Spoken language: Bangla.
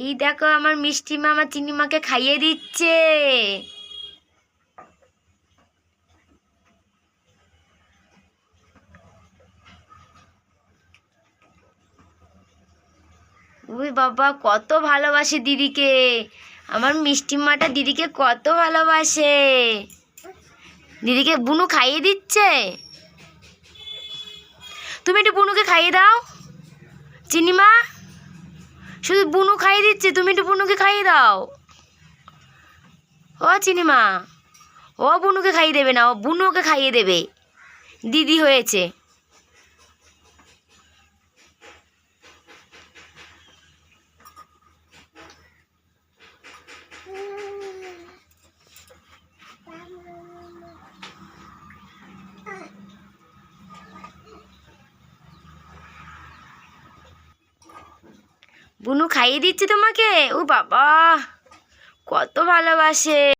এই দেখো আমার মিষ্টি মা আমার চিনি মাকে খাইয়ে দিচ্ছে। উই বাবা, কত ভালোবাসে দিদিকে। আমার মিষ্টি মাটা দিদিকে কত ভালোবাসে। দিদিকে বুনু খাইয়ে দিচ্ছে। তুমি একটু বুনুকে খাইয়ে দাও। চিনিমা শুধু বুনু খাইয়ে দিচ্ছে, তুমি একটু বুনুকে খাইয়ে দাও। ও চিনিমা ও বুনুকে খাইয়ে দেবে না, ও বুনুকে খাইয়ে দেবে। দিদি হয়েছে। বুনু খাইয়ে দিচ্ছে তোমাকে। ও বাবা কত ভালোবাসে।